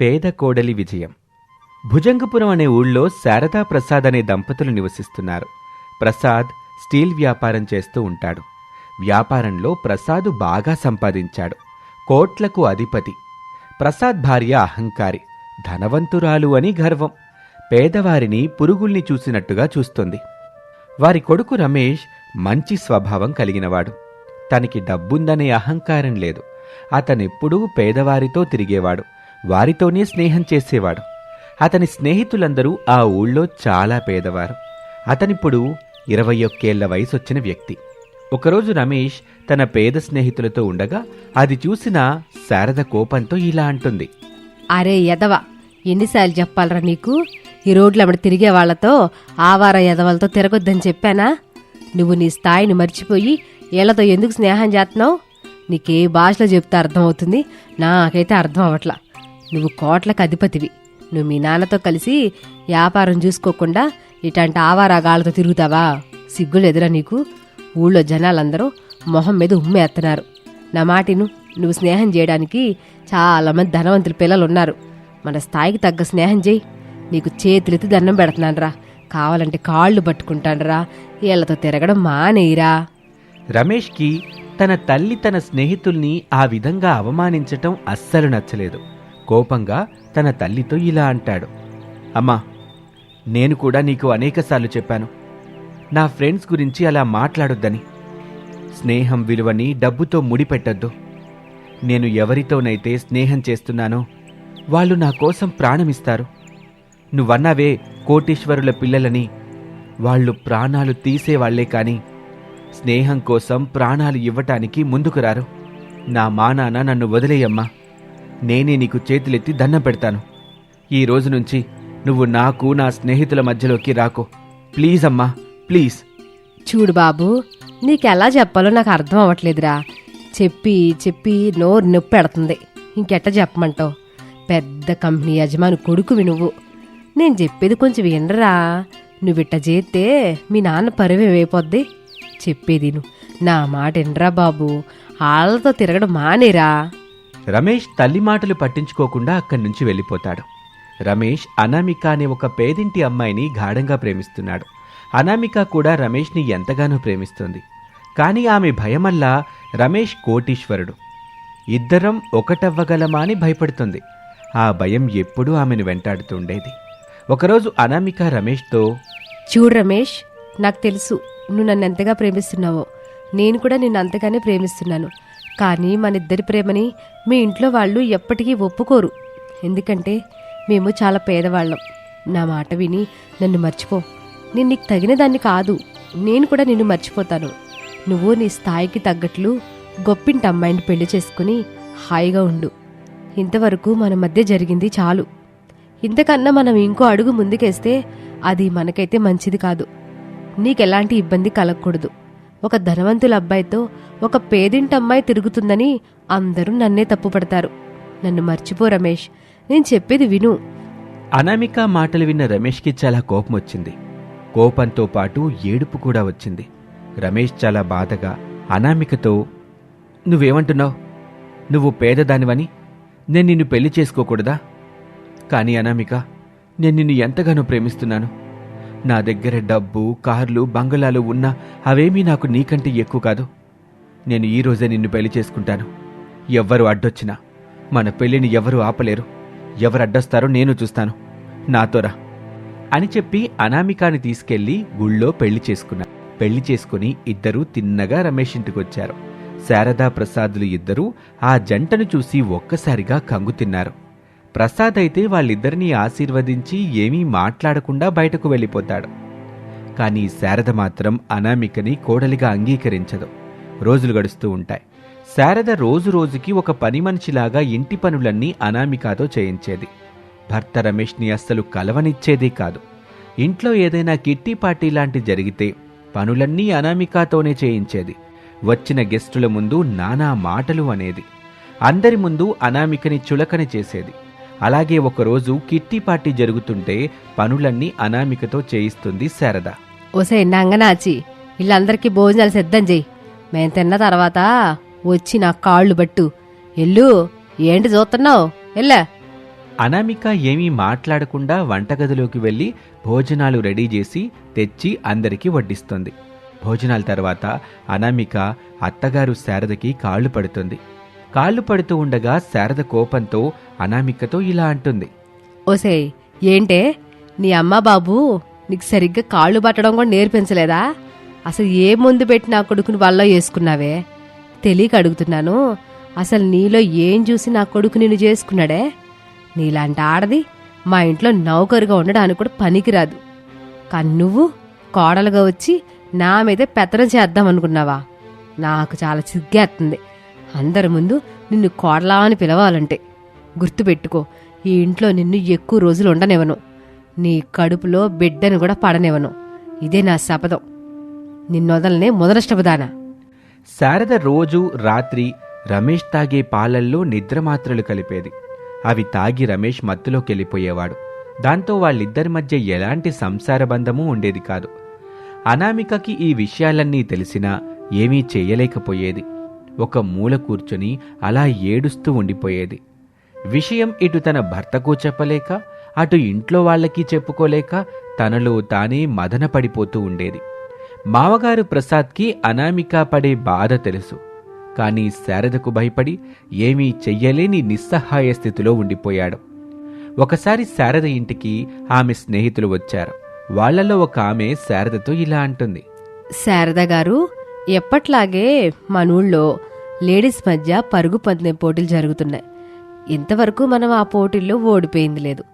పేద కోడలి విజయం. భుజంగపురం అనే ఊళ్ళో శారదా ప్రసాద్ అనే దంపతులు నివసిస్తున్నారు. ప్రసాద్ స్టీల్ వ్యాపారం చేస్తూ ఉంటాడు. వ్యాపారంలో ప్రసాద్ బాగా సంపాదించాడు. కోట్లకు అధిపతి. ప్రసాద్ భార్య అహంకారి ధనవంతురాలు అని గర్వం. పేదవారిని పురుగుల్ని చూసినట్టుగా చూస్తుంది. వారి కొడుకు రమేష్ మంచి స్వభావం కలిగినవాడు. తనకి డబ్బుందనే అహంకారం లేదు. అతనెప్పుడూ పేదవారితో తిరిగేవాడు. వారితోనే స్నేహం చేసేవాడు. అతని స్నేహితులందరూ ఆ ఊళ్ళో చాలా పేదవారు. అతనిప్పుడు ఇరవై ఒక్కేళ్ళ వయసొచ్చిన వ్యక్తి. ఒకరోజు రమేష్ తన పేద స్నేహితులతో ఉండగా అది చూసిన శారద కోపంతో ఇలా అంటుంది. అరే ఎదవ ఎన్నిసార్లు చెప్పాలరా నీకు? ఈ రోడ్లు అప్పుడు తిరిగే వాళ్ళతో ఆవార ఎదవలతో తిరగొద్దని చెప్పానా? నువ్వు నీ స్థాయిని మర్చిపోయి వీళ్ళతో ఎందుకు స్నేహం చేస్తున్నావు నీకే భాషలో చెప్తే అర్థమవుతుంది. నాకైతే అర్థం అవ్వట్లా. నువ్వు కోట్లకు అధిపతివి. నువ్వు మీ నాన్నతో కలిసి వ్యాపారం చూసుకోకుండా ఇటంటి ఆవారాగాళ్ళతో తిరుగుతావా? సిగ్గులేదురా నీకు. ఊళ్ళో జనాలందరూ మొహం మీద ఉమ్మేస్తున్నారు నా మాటిను నువ్వు స్నేహం చేయడానికి చాలామంది ధనవంతుల పిల్లలు ఉన్నారు మన స్థాయికి తగ్గ స్నేహం చేయి. నీకు చేతులెత్తి దండం పెడుతున్నానరా. కావాలంటే కాళ్ళు పట్టుకుంటానురా. వీళ్ళతో తిరగడం మానేయిరా. రమేష్కి తన తల్లి తన స్నేహితుల్ని ఆ విధంగా అవమానించటం అస్సలు నచ్చలేదు. కోపంగా తన తల్లితో ఇలా అంటాడు. అమ్మా నేను కూడా నీకు అనేకసార్లు చెప్పాను. నా ఫ్రెండ్స్ గురించి అలా మాట్లాడొద్దని. స్నేహం విలువని డబ్బుతో ముడిపెట్టొద్దు. నేను ఎవరితోనైతే స్నేహం చేస్తున్నానో వాళ్ళు నా కోసం ప్రాణమిస్తారు. నువ్వన్నావే కోటీశ్వరుల పిల్లలని. వాళ్ళు ప్రాణాలు తీసేవాళ్ళే కాని స్నేహం కోసం ప్రాణాలు ఇవ్వటానికి ముందుకు రారు. నా మానాన నన్ను వదిలేయమ్మా. నేనే నీకు చేతులెత్తి దండం పెడతాను. ఈ రోజు నుంచి నువ్వు నాకు నా స్నేహితుల మధ్యలోకి రాకో. ప్లీజ్ అమ్మా ప్లీజ్. చూడు బాబు నీకెలా చెప్పాలో నాకు అర్థం అవ్వట్లేదురా. చెప్పి చెప్పి నోరు నొప్పి పెడుతుంది. ఇంకెట్ట చెప్పమంటావు? పెద్ద కంపెనీ యజమాని కొడుకువి నువ్వు. నేను చెప్పేది కొంచెం వినరా? నువ్విట్ట చేస్తే మీ నాన్న పరివేమైపోద్ది చెప్పేది నువ్వు నా మాట వినరా బాబు? వాళ్ళతో తిరగడం మానేరా. రమేష్ తల్లి మాటలు పట్టించుకోకుండా అక్కడి నుంచి వెళ్ళిపోతాడు. రమేష్ అనామిక అనే ఒక పేదింటి అమ్మాయిని గాఢంగా ప్రేమిస్తున్నాడు. అనామిక కూడా రమేష్ని ఎంతగానో ప్రేమిస్తుంది. కానీ ఆమె భయమల్ల రమేష్ కోటీశ్వరుడు. ఇద్దరం ఒకటవ్వగలమా అని భయపడుతుంది. ఆ భయం ఎప్పుడూ ఆమెను వెంటాడుతుండేది ఒకరోజు అనామిక రమేష్తో చూడు రమేష్ నాకు తెలుసు నువ్వు నన్ను ఎంతగా ప్రేమిస్తున్నావో. నేను కూడా నిన్ను అంతగానే ప్రేమిస్తున్నాను. కానీ మన ఇద్దరి ప్రేమని మీ ఇంట్లో వాళ్ళు ఎప్పటికీ ఒప్పుకోరు. ఎందుకంటే మేము చాలా పేదవాళ్ళం. నా మాట విని నన్ను మర్చిపో. నేను నీకు తగిన దాన్ని కాదు. నేను కూడా నిన్ను మర్చిపోతాను. నువ్వు నీ స్థాయికి తగ్గట్లు గొప్పింటి అమ్మాయిని పెళ్ళి చేసుకుని హాయిగా ఉండు. ఇంతవరకు మన మధ్య జరిగింది చాలు. ఇంతకన్నా మనం ఇంకో అడుగు ముందుకేస్తే అది మనకైతే మంచిది కాదు. నీకెలాంటి ఇబ్బంది కలగకూడదు. ఒక ధనవంతుల అబ్బాయితో ఒక పేదింటి అమ్మాయి తిరుగుతుందని అందరూ నన్నే తప్పుపడతారు. నన్ను మర్చిపో రమేష్. నేను చెప్పేది విను. అనామిక మాటలు విన్న రమేష్కి చాలా కోపం వచ్చింది కోపంతో పాటు ఏడుపు కూడా వచ్చింది. రమేష్ చాలా బాధగా అనామికతో నువ్వేమంటున్నావు? నువ్వు పేదదానివని? నేను నిన్ను పెళ్ళి చేసుకోకూడదా? కానీ అనామిక నేను నిన్ను ఎంతగానో ప్రేమిస్తున్నాను. నా దగ్గర డబ్బు కార్లు బంగళాలు ఉన్నా అవేమీ నాకు నీకంటే ఎక్కువ కాదు. నేను ఈ రోజే నిన్ను పెళ్ళి చేసుకుంటాను. ఎవ్వరు అడ్డొచ్చినా మన పెళ్ళిని ఎవరు ఆపలేరు. ఎవరు అడ్డొస్తారో నేను చూస్తాను. నాతోరా అని చెప్పి అనామికాని తీసుకెళ్ళి గుళ్ళో పెళ్ళి చేసుకున్నాను పెళ్ళి చేసుకుని ఇద్దరూ తిన్నగా రమేష్ ఇంటికొచ్చారు శారదా ప్రసాదులు ఇద్దరూ ఆ జంటను చూసి ఒక్కసారిగా కంగు తిన్నారు. ప్రసాద్ అయితే వాళ్ళిద్దరినీ ఆశీర్వదించి ఏమీ మాట్లాడకుండా బయటకు వెళ్ళిపోతాడు. కానీ శారద మాత్రం అనామికని కోడలిగా అంగీకరించదు. రోజులు గడుస్తూ ఉంటాయి. శారద రోజు రోజుకి ఒక పని మనిషిలాగా ఇంటి పనులన్నీ అనామికతో చేయించేది. భర్త రమేష్ని అస్సలు కలవనిచ్చేదే కాదు. ఇంట్లో ఏదైనా కిట్టి పార్టీ లాంటి జరిగితే పనులన్నీ అనామికతోనే చేయించేది. వచ్చిన గెస్టుల ముందు నానా మాటలు అనేది. అందరి ముందు అనామికని చులకన చేసేది. అలాగే ఒకరోజు కిట్టి పార్టీ జరుగుతుంటే పనులన్నీ అనామికతో చేయిస్తుంది శారద. ఓసే నంగనాచి వీళ్ళందరికీ భోజనాలు సిద్ధం చెయ్యి. మేం తిన్న తర్వాత వచ్చి నా కాళ్ళు బట్టు ఎల్లు ఏంటి చూస్తున్నావు ఎల్లా. అనామిక ఏమీ మాట్లాడకుండా వంటగదిలోకి వెళ్ళి భోజనాలు రెడీ చేసి తెచ్చి అందరికీ వడ్డిస్తుంది. భోజనాల తర్వాత అనామిక అత్తగారు శారదకి కాళ్ళు పడుతుంది. కాళ్ళు పడుతూ ఉండగా శారద కోపంతో అనామికతో ఇలా అంటుంది. ఓసే ఏంటే? నీ అమ్మ బాబు నీకు సరిగ్గా కాళ్ళు పట్టడం కూడా నేర్పించలేదా? అసలు ఏ ముందు పెట్టి నా కొడుకుని వల్ల వేసుకున్నావే తెలియక అడుగుతున్నాను అసలు నీలో ఏం చూసి నా కొడుకు నిన్ను చేసుకున్నాడే? నీలాంటి ఆడది మా ఇంట్లో నౌకరుగా ఉండడానికి కూడా పనికిరాదు. కానీ నువ్వు కోడలుగా వచ్చి నా మీదే పెత్తనం చేద్దాం అనుకున్నావా నాకు చాలా సిగ్గేస్తుంది అందరి ముందు నిన్ను కోడలా అని పిలవాలంటే. గుర్తుపెట్టుకో ఈ ఇంట్లో నిన్ను ఎక్కువ రోజులు ఉండనివ్వను. నీ కడుపులో బిడ్డను కూడా పడనివ్వను. ఇదే నా శపథం నిన్నొదలనే మొదలష్టపదానా శారద రోజు రాత్రి రమేష్ తాగే పాలల్లో నిద్రమాత్రలు కలిపేది. అవి తాగి రమేష్ మత్తులోకి వెళ్ళిపోయేవాడు. దాంతో వాళ్ళిద్దరి మధ్య ఎలాంటి సంసార బంధమూ ఉండేది కాదు. అనామికకి ఈ విషయాలన్నీ తెలిసినా ఏమీ చేయలేకపోయేది. ఒక మూల కూర్చొని అలా ఏడుస్తూ ఉండిపోయేది. విషయం ఇటు తన భర్తకు చెప్పలేక అటు ఇంట్లో వాళ్ళకి చెప్పుకోలేక తనలో తానే మదన పడిపోతూ ఉండేది. మావగారు ప్రసాద్కి అనామిక పడే బాధ తెలుసు. కానీ శారదకు భయపడి ఏమీ చెయ్యలేని నిస్సహాయ స్థితిలో ఉండిపోయాడు. ఒకసారి శారద ఇంటికి ఆమె స్నేహితులు వచ్చారు. వాళ్ళలో ఒక ఆమె శారదతో ఇలా అంటుంది. శారద గారు ఎప్పట్లాగే మన ఊళ్ళో లేడీస్ మధ్య పరుగు పందెం పోటీలు జరుగుతున్నాయి. ఇంతవరకు మనం ఆ పోటీల్లో ఓడిపోయింది లేదు.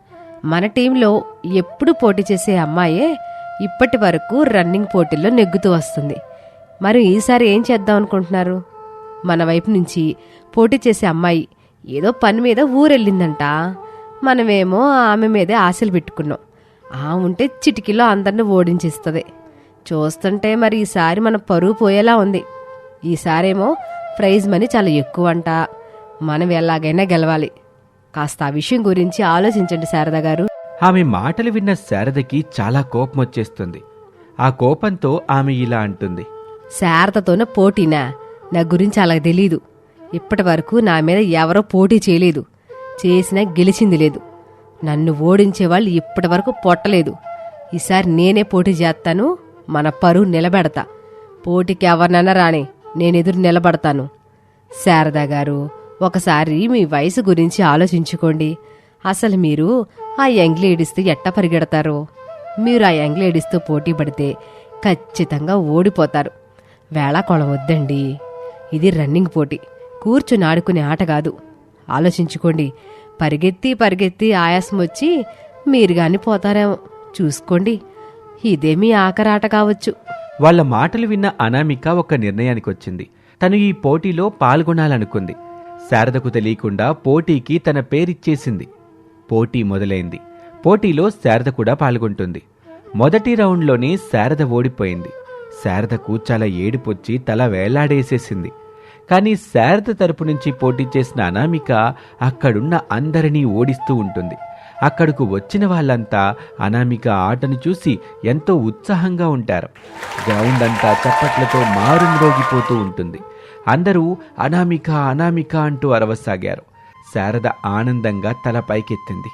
మన టీంలో ఎప్పుడు పోటీ చేసే అమ్మాయే ఇప్పటి వరకు రన్నింగ్ పోటీల్లో నెగ్గుతూ వస్తుంది. మరి ఈసారి ఏం చేద్దాం అనుకుంటున్నారు? మన వైపు నుంచి పోటీ చేసే అమ్మాయి ఏదో పని మీద ఊరెళ్ళిందంట. మనమేమో ఆమె మీదే ఆశలు పెట్టుకున్నాం. ఆ ఉంటే చిటికీలో అందరిని ఓడించిస్తుంది. చూస్తుంటే మరి ఈసారి మన పరువు పోయేలా ఉంది. ఈసారేమో ప్రైజ్ మనీ చాలా ఎక్కువ అంట మనం ఎలాగైనా గెలవాలి. కాస్త ఆ విషయం గురించి ఆలోచించండి శారద గారు. ఆమె మాటలు విన్న శారదకి చాలా కోపం వచ్చేస్తుంది. ఆ కోపంతో ఆమె ఇలా అంటుంది. శారదతోనే పోటీనా? నా గురించి అలా తెలీదు. ఇప్పటి వరకు నా మీద ఎవరో పోటీ చేయలేదు. చేసినా గెలిచింది లేదు. నన్ను ఓడించే వాళ్ళు ఇప్పటి వరకు పొట్టలేదు. ఈసారి నేనే పోటీ చేస్తాను మన పరువు నిలబెడతా. పోటీకి ఎవరినన్నా రాని నేను ఎదురు నిలబడతాను. శారదా గారు ఒకసారి మీ వయసు గురించి ఆలోచించుకోండి. అసలు మీరు ఆ యంగ్ లేడీస్తో ఎట్ట పరిగెడతారో? మీరు ఆ యంగ్ లేడీస్తో పోటీ పడితే ఖచ్చితంగా ఓడిపోతారు. వేళ కొలవద్దండి ఇది రన్నింగ్ పోటీ. కూర్చుని ఆడుకునే ఆట కాదు. ఆలోచించుకోండి. పరిగెత్తి పరిగెత్తి ఆయాసం వచ్చి మీరు కానీ పోతారేమో. చూసుకోండి. ఇదే మీ ఆఖరాట కావచ్చు. వాళ్ళ మాటలు విన్న అనామిక ఒక నిర్ణయానికి వచ్చింది తను ఈ పోటీలో పాల్గొనాలనుకుంది. శారదకు తెలియకుండా పోటీకి తన పేరిచ్చేసింది. పోటీ మొదలైంది. పోటీలో శారద కూడా పాల్గొంటుంది. మొదటి రౌండ్లోనే శారద ఓడిపోయింది. శారదకు చాలా ఏడుపొచ్చి తల వేలాడేసేసింది. కానీ శారద తరపు నుంచి పోటీ చేసిన అనామిక అక్కడున్న అందరినీ ఓడిస్తూ ఉంటుంది. అక్కడకు వచ్చిన వాళ్ళంతా అనామిక ఆటను చూసి ఎంతో ఉత్సాహంగా ఉంటారు. గ్రౌండ్ అంతా చప్పట్లతో మారుమ్రోగిపోతూ ఉంటుంది. అందరూ అనామిక అనామిక అంటూ అరవసాగారు. శారద ఆనందంగా తల పైకెత్తింది.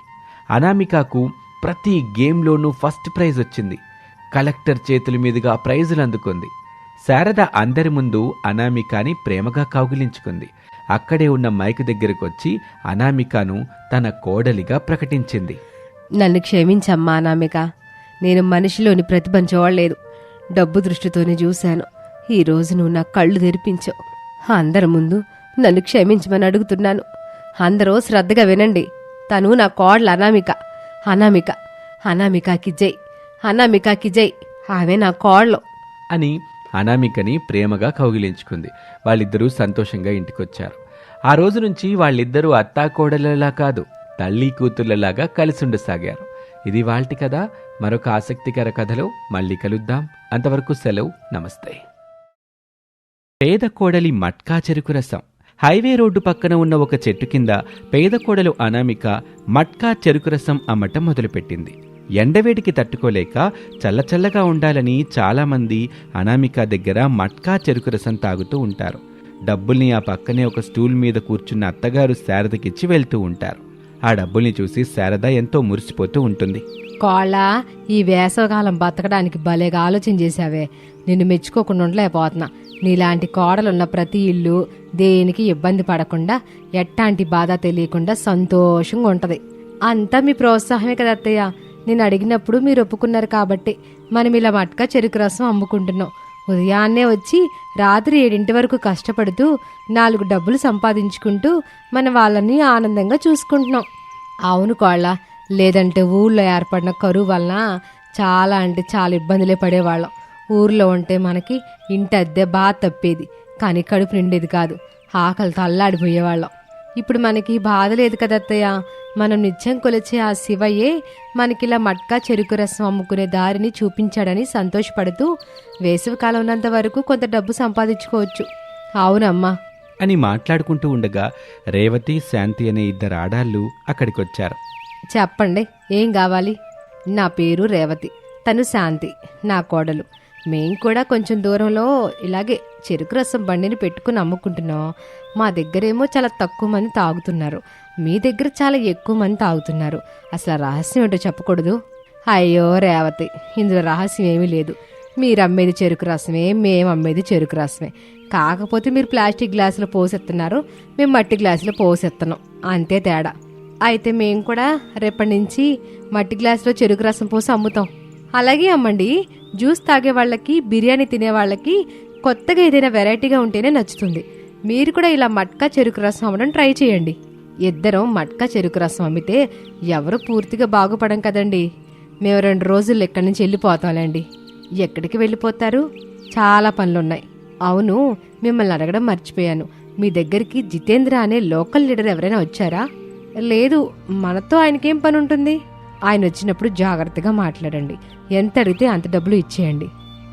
అనామికకు ప్రతి గేమ్లోనూ ఫస్ట్ ప్రైజ్ వచ్చింది. కలెక్టర్ చేతుల మీదుగా ప్రైజులు అందుకుంది. శారద అందరి ముందు అనామికాని ప్రేమగా కౌగిలించుకుంది. అక్కడే ఉన్న మైక్ దగ్గరకు వచ్చి అనామికను తన కోడలిగా ప్రకటించింది. నన్ను క్షమించమ్మా అనామిక. నేను మనిషిలోని ప్రతిభను చూడలేదు. డబ్బు దృష్టితోనే చూశాను. ఈ రోజు నువ్వు నా కళ్ళు తెరిపించావు అందరి ముందు నన్ను క్షమించమని అడుగుతున్నాను. అందరూ శ్రద్ధగా వినండి. తను నా కోడలు అనామిక. అనామిక. అనామికాకి జై. అనామికాకి జై. ఆమె నా కోడలు. అని అనామికని ప్రేమగా కౌగిలించుకుంది. వాళ్ళిద్దరూ సంతోషంగా ఇంటికొచ్చారు. ఆ రోజు నుంచి వాళ్ళిద్దరూ అత్తాకోడలలా కాదు తల్లి కూతుర్లలాగా కలిసిండసాగారు. ఇది వాళ్ళటి కథ. మరొక ఆసక్తికర కథలో మళ్ళీ కలుద్దాం. అంతవరకు సెలవు. నమస్తే. పేద కోడలి మట్కా చెరుకు రసం. హైవే రోడ్డు పక్కన ఉన్న ఒక చెట్టు కింద పేద కోడలు అనామిక మట్కా చెరుకు రసం అమ్మటం మొదలుపెట్టింది. ఎండవేడికి తట్టుకోలేక చల్లచల్లగా ఉండాలని చాలామంది అనామిక దగ్గర మట్కా చెరుకు రసం తాగుతూ ఉంటారు. డబ్బుల్ని ఆ పక్కనే ఒక స్టూల్ మీద కూర్చున్న అత్తగారు శారదకిచ్చి వెళ్తూ ఉంటారు. ఆ డబ్బుల్ని చూసి శారద ఎంతో మురిసిపోతూ ఉంటుంది. కోళ్ళ ఈ వేసవకాలం బతకడానికి భలేగా ఆలోచన చేశావే. నిన్ను మెచ్చుకోకుండా ఉండలేకపోతున్నా. నీలాంటి కోడలున్న ప్రతి ఇల్లు దేనికి ఇబ్బంది పడకుండా ఎట్టాంటి బాధ తెలియకుండా సంతోషంగా ఉంటది. అంతా మీ ప్రోత్సాహమే కదా అత్తయ్య. నేను అడిగినప్పుడు మీరు ఒప్పుకున్నారు కాబట్టి మనం ఇలా మట్కా చెరుకు రసం అమ్ముకుంటున్నాం. ఉదయాన్నే వచ్చి రాత్రి ఏడింటి వరకు కష్టపడుతూ నాలుగు డబ్బులు సంపాదించుకుంటూ మన వాళ్ళని ఆనందంగా చూసుకుంటున్నాం. అవును కోళ్ళ లేదంటే ఊళ్ళో ఏర్పడిన కరువు వలన చాలా అంటే చాలా ఇబ్బందులే పడేవాళ్ళం. ఊర్లో ఉంటే మనకి ఇంటి అద్దె బాగా తప్పేది కానీ కడుపు నిండేది కాదు. ఆకలితో అల్లాడిపోయేవాళ్ళం. ఇప్పుడు మనకి బాధ లేదు కదా అత్తయ్య? మనం నిత్యం కొలిచే ఆ శివయ్యే మనకిలా మట్కా చెరుకు రసం అమ్ముకునే దారిని చూపించాడని సంతోషపడుతూ వేసవికాలం ఉన్నంత వరకు కొంత డబ్బు సంపాదించుకోవచ్చు. అవునమ్మా. అని మాట్లాడుకుంటూ ఉండగా రేవతి శాంతి అనే ఇద్దరు ఆడాళ్ళు అక్కడికొచ్చారు. చెప్పండి ఏం కావాలి? నా పేరు రేవతి తను శాంతి నా కోడలు. మేం కూడా కొంచెం దూరంలో ఇలాగే చెరుకు రసం బండిని పెట్టుకుని అమ్ముకుంటున్నాం. మా దగ్గరేమో చాలా తక్కువ మంది తాగుతున్నారు. మీ దగ్గర చాలా ఎక్కువ మంది తాగుతున్నారు. అసలు రహస్యం ఏంటో చెప్పకూడదు. అయ్యో రేవతి ఇందులో రహస్యం ఏమీ లేదు. మీరు అమ్మేది చెరుకు రసమే మేము అమ్మేది చెరుకు రసమే. కాకపోతే మీరు ప్లాస్టిక్ గ్లాసులో పోసేస్తున్నారు మేము మట్టి గ్లాసులో పోసేస్తున్నాం. అంతే తేడా. అయితే మేము కూడా రేపటి నుంచి మట్టి గ్లాసులో చెరుకు రసం పోసి అమ్ముతాం. అలాగే అమ్మండి జ్యూస్ తాగే వాళ్ళకి బిర్యానీ తినే వాళ్ళకి కొత్తగా ఏదైనా వెరైటీగా ఉంటేనే నచ్చుతుంది. మీరు కూడా ఇలా మట్కా చెరుకు రసం అమ్మడం ట్రై చేయండి. ఇద్దరం మట్కా చెరుకు రసం అమ్మితే ఎవరు పూర్తిగా బాగుపడం కదండి. మేము రెండు రోజులు ఇక్కడి నుంచి వెళ్ళిపోతాంలేండి. ఎక్కడికి వెళ్ళిపోతారు? చాలా పనులున్నాయి. అవును మిమ్మల్ని అడగడం మర్చిపోయాను. మీ దగ్గరికి జితేంద్ర అనే లోకల్ లీడర్ ఎవరైనా వచ్చారా? లేదు మనతో ఆయనకేం పని ఉంటుంది ఆయన వచ్చినప్పుడు జాగ్రత్తగా మాట్లాడండి. ఎంత అడిగితే అంత డబ్బులు ఇచ్చేయండి.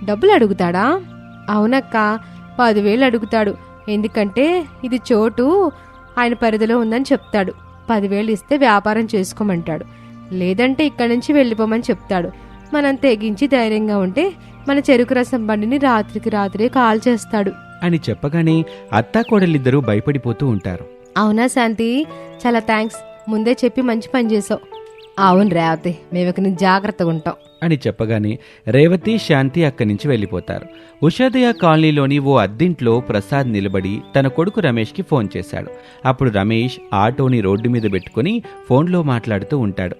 డబ్బులు అడుగుతాడా? అవునక్క పదివేలు అడుగుతాడు. ఎందుకంటే ఇది చోటు ఆయన పరిధిలో ఉందని చెప్తాడు. పదివేలు ఇస్తే వ్యాపారం చేసుకోమంటాడు. లేదంటే ఇక్కడి నుంచి వెళ్ళిపోమని చెప్తాడు. మనం తెగించి ధైర్యంగా ఉంటే మన చెరుకు రసం బండిని రాత్రికి రాత్రే కాల్ చేస్తాడు. అని చెప్పగానే అత్తాకోడలిద్దరూ భయపడిపోతూ ఉంటారు. అవునా శాంతి? చాలా థ్యాంక్స్ ముందే చెప్పి మంచి పని చేసావు. అవును రేవతి మేము ఇక నుంచి జాగ్రత్తగా ఉంటాం. అని చెప్పగానే రేవతి శాంతి అక్కడి నుంచి వెళ్ళిపోతారు. ఉషోదయ కాలనీలోని ఓ అద్దింట్లో ప్రసాద్ నిలబడి తన కొడుకు రమేష్కి ఫోన్ చేశాడు. అప్పుడు రమేష్ ఆటోని రోడ్డు మీద పెట్టుకుని ఫోన్లో మాట్లాడుతూ ఉంటాడు.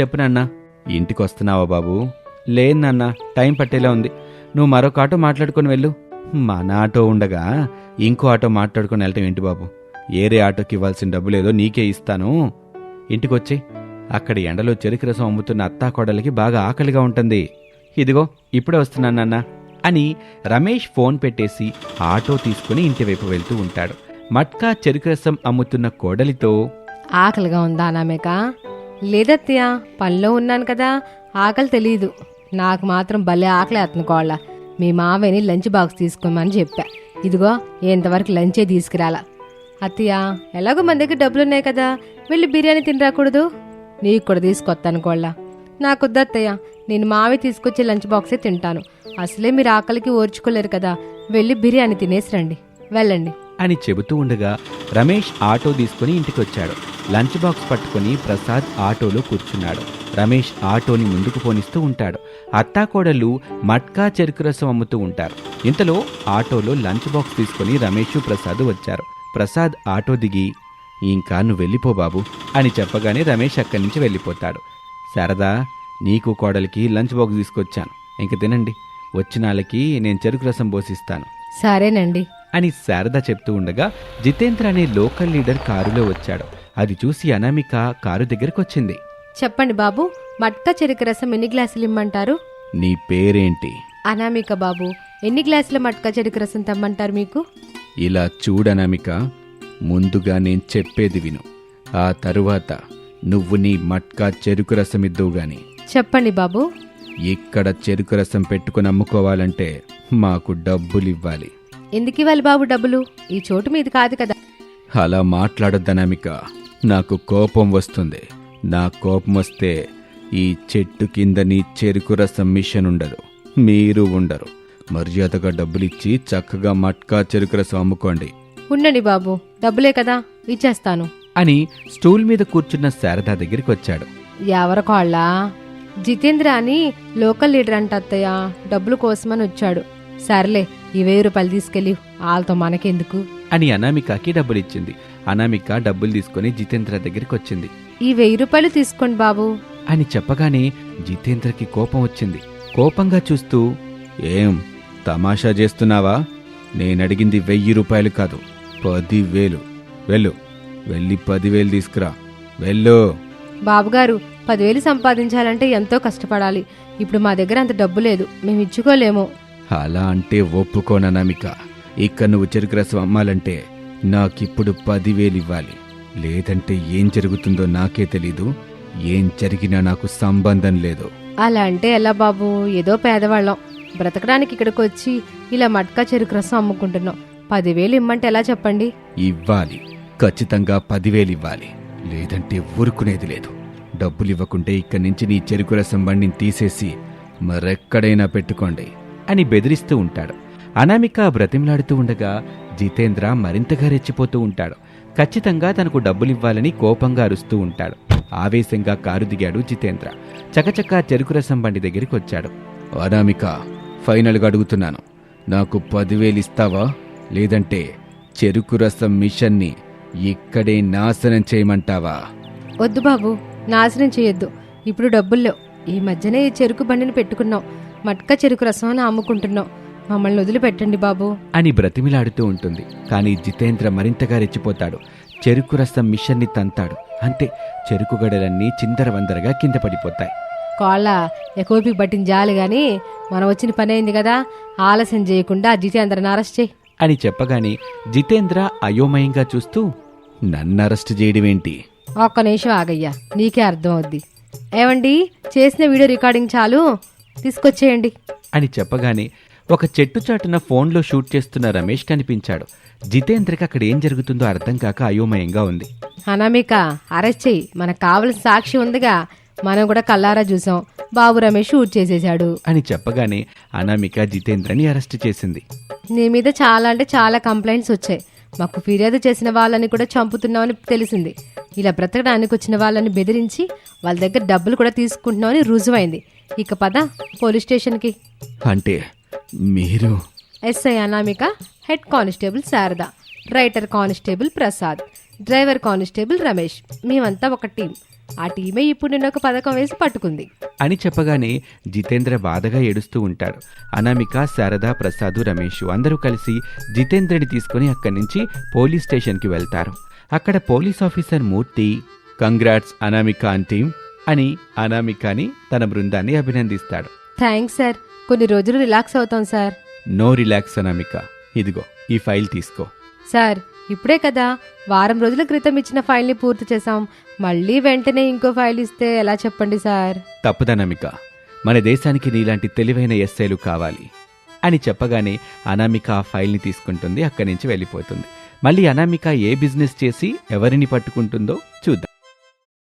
చెప్పు నాన్న. ఇంటికి వస్తున్నావా బాబు? లేదు నాన్న టైం పట్టేలా ఉంది. నువ్వు మరొక ఆటో మాట్లాడుకొని వెళ్ళు. మన ఆటో ఉండగా ఇంకో ఆటో మాట్లాడుకొని వెళ్ళటం ఏంటి బాబు? ఏరే ఆటోకి ఇవ్వాల్సిన డబ్బులేదో నీకే ఇస్తాను. ఇంటికొచ్చి అక్కడ ఎండలో చెరుకు రసం అమ్ముతున్న అత్తాకోడలికి బాగా ఆకలిగా ఉంటుంది. ఇదిగో ఇప్పుడే వస్తున్నాను అని రమేష్ ఫోన్ పెట్టేసి ఆటో తీసుకుని ఇంటి వైపు వెళ్తూ ఉంటాడు. మట్కా చెరుకు రసం అమ్ముతున్న కోడలితో ఆకలిగా ఉందా అనామేక లేదత్తయ్య పనిలో ఉన్నాను కదా ఆకలి తెలియదు నాకు మాత్రం భలే ఆకలి అతనుకోవాల మీ మావయ్యని లంచ్ బాక్స్ తీసుకోమని చెప్పా. ఇదిగో ఇంతవరకు లంచే తీసుకురాలా. అత్తయ్య ఎలాగో మన దగ్గర డబ్బులు ఉన్నాయి కదా వెళ్ళి బిర్యానీ తినరాకూడదు నీకు కూడా తీసుకొస్తాను కోళ్ళ నాకు అత్తయ్య నేను మావి తీసుకొచ్చి లంచ్ బాక్సే తింటాను. అసలే మీరు ఆకలికి ఓర్చుకోలేరు కదా వెళ్ళి బిర్యానీ తినేసి రండి. వెళ్ళండి. అని చెబుతూ ఉండగా రమేష్ ఆటో తీసుకుని ఇంటికి వచ్చాడు లంచ్ బాక్స్ పట్టుకుని ప్రసాద్ ఆటోలో కూర్చున్నాడు. రమేష్ ఆటోని ముందుకు పోనిస్తూ ఉంటాడు. అత్తాకోడలు మట్కా చెరుకు రసం అమ్ముతూ ఉంటారు. ఇంతలో ఆటోలో లంచ్ బాక్స్ తీసుకుని రమేష్ ప్రసాద్ వచ్చారు. ప్రసాద్ ఆటో దిగి ఇంకా నువ్వు వెళ్ళిపో బాబు అని చెప్పగానే రమేష్ అక్కడి నుంచి వెళ్ళిపోతాడు. శారదా నీకు కోడలికి లంచ్ బాక్స్ తీసుకొచ్చాను. ఇంక తినండి. వచ్చిన వాళ్ళకి నేను చెరుకు రసం పోసిస్తాను. సరేనండి. అని శారద చెప్తూ ఉండగా జితేంద్ర అనే లోకల్ లీడర్ కారులో వచ్చాడు. అది చూసి అనామిక కారు దగ్గరకొచ్చింది. చెప్పండి బాబు మట్కా చెరుకు రసం ఎన్ని గ్లాసులు ఇమ్మంటారు? నీ పేరేంటి? అనామిక బాబు ఎన్ని గ్లాసుల మట్కా చెరుకు రసం తెమ్మంటారు మీకు? ఇలా చూడనామిక ముందుగా నేను చెప్పేది విను. ఆ తరువాత నువ్వు నీ మట్కా చెరుకు రసం ఇద్దువు గాని చెప్పండి బాబు. ఇక్కడ చెరుకు రసం పెట్టుకుని అమ్ముకోవాలంటే మాకు డబ్బులివ్వాలి. ఎందుకు ఇవ్వాలి బాబు డబ్బులు? ఈ చోటు మీది కాదు కదా. అలా మాట్లాడొద్దనామిక. నాకు కోపం వస్తుంది. నా కోపం వస్తే ఈ చెట్టు కింద నీ చెరుకు రసం మిషన్ ఉండదు. మీరు ఉండరు. మర్యాదగా డబ్బులిచ్చి చక్కగా మట్కా చెరుకు రసం అమ్ముకోండి. ఉండండి బాబు డబ్బులే కదా ఇచ్చేస్తాను. అని స్టూల్ మీద కూర్చున్న శారద దగ్గరికి వచ్చాడు. ఎవరు కాళ్ళ? జితేంద్ర అని లోకల్ లీడర్ అంట అత్తయ్య డబ్బుల కోసమని వచ్చాడు. సర్లే ఈ వెయ్యి రూపాయలు తీసుకెళ్ళి వాళ్ళతో మనకెందుకు? అని అనామికకి డబ్బులిచ్చింది అనామిక డబ్బులు తీసుకుని జితేంద్ర దగ్గరికి వచ్చింది. ఈ వెయ్యి రూపాయలు తీసుకోండి బాబు. అని చెప్పగానే జితేంద్రకి కోపం వచ్చింది. కోపంగా చూస్తూ ఏం తమాషా చేస్తున్నావా? నేనడిగింది వెయ్యి రూపాయలు కాదు. పదివేలు. వెళ్ళు. వెళ్ళి పదివేలు తీసుకురా. వెళ్ళు. బాబుగారు పదివేలు సంపాదించాలంటే ఎంతో కష్టపడాలి. ఇప్పుడు మా దగ్గర అంత డబ్బు లేదు. మేము ఇచ్చుకోలేము. అలా అంటే ఒప్పుకోననామిక ఇక నువ్వు చెరుకు రసం అమ్మాలంటే నాకిప్పుడు పదివేలు ఇవ్వాలి. లేదంటే ఏం జరుగుతుందో నాకే తెలీదు. ఏం జరిగినా నాకు సంబంధం లేదు. అలా అంటే ఎలా బాబు? ఏదో పేదవాళ్ళం. బ్రతకడానికి ఇక్కడికి వచ్చి ఇలా మట్కా చెరుకు రసం అమ్ముకుంటున్నాం. పదివేలు ఇమ్మంటే ఎలా చెప్పండి? ఇవ్వాలి. ఖచ్చితంగా పదివేలు ఇవ్వాలి. లేదంటే ఊరుకునేది లేదు. డబ్బులు ఇవ్వకుంటే ఇక్కడి నుంచి నీ చెరుకు రసం బండిని తీసేసి మరెక్కడైనా పెట్టుకోండి అని బెదిరిస్తూ ఉంటాడు. అనామిక బ్రతిమలాడుతూ ఉండగా జితేంద్ర మరింతగా రెచ్చిపోతూ ఉంటాడు. ఖచ్చితంగా తనకు డబ్బులివ్వాలని కోపంగా అరుస్తూ ఉంటాడు. ఆవేశంగా కారు దిగాడు జితేంద్ర. చకచకా చెరుకు రసం బండి దగ్గరికి వచ్చాడు. అనామిక ఫైనల్గా అడుగుతున్నాను. నాకు పదివేలు ఇస్తావా? లేదంటే చెరుకు రసం మిషన్ని ఇక్కడే నాశనం చేయమంటావా? వద్దు బాబు నాశనం చేయొద్దు. ఇప్పుడు డబ్బులు లేవు ఈ మధ్యనే ఈ చెరుకు బండిని పెట్టుకున్నాం. మట్కా చెరుకు రసం అని అమ్ముకుంటున్నాం. మమ్మల్ని వదిలిపెట్టండి బాబు. అని బ్రతిమిలాడుతూ ఉంటుంది. కానీ జితేంద్ర మరింతగా రెచ్చిపోతాడు. చెరుకు రసం మిషన్ని తంతాడు. అంతే చెరుకు గడలన్నీ చిందరవందరగా కింద పడిపోతాయి. కాళ్ళ ఎక్కువపి పట్టిన జాలి గాని మనం వచ్చిన పని అయింది కదా? ఆలస్యం చేయకుండా జితేంద్రని అరెస్ట్ చేయి. అని చెప్పగానే జితేంద్ర అయోమయంగా చూస్తూ నన్ను అరెస్ట్ చేయడమేంటి? ఒక్క నిమిషం ఆగయ్యా నీకే అర్థం అవుద్ది ఏమండి చేసిన వీడియో రికార్డింగ్ చాలు తీసుకొచ్చేయండి. అని చెప్పగానే ఒక చెట్టు చాటున ఫోన్లో షూట్ చేస్తున్న రమేష్ కనిపించాడు. జితేంద్రకి అక్కడ ఏం జరుగుతుందో అర్థం కాక అయోమయంగా ఉంది. అనామిక అరెస్ట్ చెయ్యి మనకు కావలసిన సాక్షి ఉందిగా మనం కూడా కల్లారా చూసాం బాబు రమేష్ షూట్ చేసేశాడు. అని చెప్పగానే అనామిక జితేంద్రని అరెస్ట్ చేసింది. నీ మీద చాలా అంటే చాలా కంప్లైంట్స్ వచ్చాయి. మాకు ఫిర్యాదు చేసిన వాళ్ళని కూడా చంపుతున్నామని తెలిసింది. ఇలా బ్రతకడానికి వచ్చిన వాళ్ళని బెదిరించి వాళ్ళ దగ్గర డబ్బులు కూడా తీసుకుంటున్నామని రుజువైంది. ఇక పద పోలీస్ స్టేషన్కి. అంటే మీరు? SI Anamika head constable Sharada writer constable Prasad driver constable Ramesh. మేమంతా ఒక టీం. ఆ టీమే ఇప్పుడు నిన్న ఒక పథకం వేసి పట్టుకుంది. అని చెప్పగానే జితేంద్ర బాధగా ఏడుస్తూ ఉంటాడు. అనామిక శారద ప్రసాద్ రమేష్ అందరూ కలిసి జితేంద్రని తీసుకుని అక్కడి నుంచి పోలీస్ స్టేషన్కి వెళ్తారు. అక్కడ police officer Murthy congrats Anamika and team అని అనామికని తన బృందాన్ని అభినందిస్తాడు. Thanks sir. కొన్ని రోజులు రిలాక్స్ అవుతాం సార్. No relax Anamika. ఇదిగో ఈ ఫైల్ తీసుకో. సార్ ఇప్పుడే కదా వారం రోజుల క్రితం ఇచ్చిన ఫైల్ని పూర్తి చేశాం. మళ్ళీ వెంటనే ఇంకో ఫైల్ ఇస్తే ఎలా చెప్పండి సార్? తప్పుదనమిక మన దేశానికి నీలాంటి తెలివైన ఎస్ఐలు కావాలి అని చెప్పగానే అనామిక ఆ ఫైల్ని తీసుకుంటుంది అక్కడి నుంచి వెళ్ళిపోతుంది. మళ్ళీ అనామిక ఏ బిజినెస్ చేసి ఎవరిని పట్టుకుంటుందో చూద్దాం.